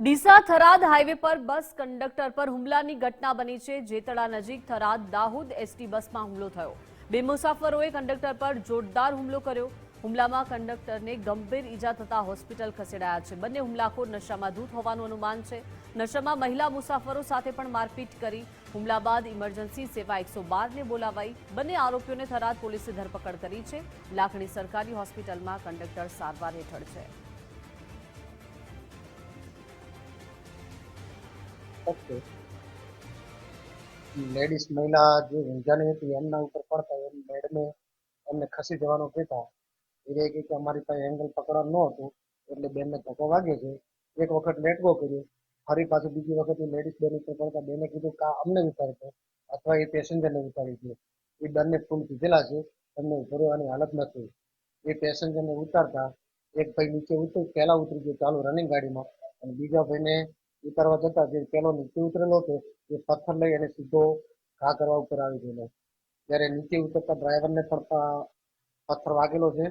Deesa Tharad highway પર બસ conductor પર હુમલાની ઘટના બની છે. જેતળા નજીક થરાદ દાહોદ એસટી બસમાં હુમલો થયો. બે મુસાફરોએ કંડક્ટર પર જોરદાર હુમલો કર્યો. હુમલામાં કંડક્ટરને ગંભીર ઈજા થતા હોસ્પિટલ ખસેડાયા છે. બંને હુમલાખોર નશામાં ધૂત હોવાનું અનુમાન છે. નશામાં મહિલા મુસાફરો સાથે પણ મારપીટ કરી. હુમલા બાદ ઇમરજન્સી સેવા એકસો બારને બોલાવાઈ. બંને આરોપીઓને થરાદ પોલીસે ધરપકડ કરી છે. લાખણી સરકારી હોસ્પિટલમાં કંડક્ટર સારવાર હેઠળ છે. ઓકે લેડીઝ મહિલા જે ઊંઝાની હતી, એમના ઉપર પડતા એમ મેડમે એમને ખસી જવાનું કહેતા. એ કહે કે અમારી પાસે એંગલ પકડવાનું ન હતું, એટલે બેનને ધક્કો વાગ્યો છે. એક વખત લેટગો કર્યો. ફરી પાછું બીજી વખત એ લેડીઝ બેન ઉપર પડતા બેને કીધું કા અમને અમને ઉતારતો અથવા એ પેસેન્જરને ઉતારી દે. એ બંને ફૂલ પીધેલા છે, એમને ઉભરવાની હાલત નથી એ પેસેન્જરને ઉતારતા, એક ભાઈ નીચે ઉતર પહેલા ઉતરી ગયો ચાલુ રનિંગ ગાડીમાં, અને બીજા ભાઈને ઉતારવા જતા જે પેલો નીચે ઉતરેલો હતો, એ પથ્થર લઈ અને સીધો ઘા કરવા ઉપર આવી ગયેલો. ત્યારે નીચે ઉતરતા ડ્રાઈવરને પણ પથ્થર વાગેલો છે.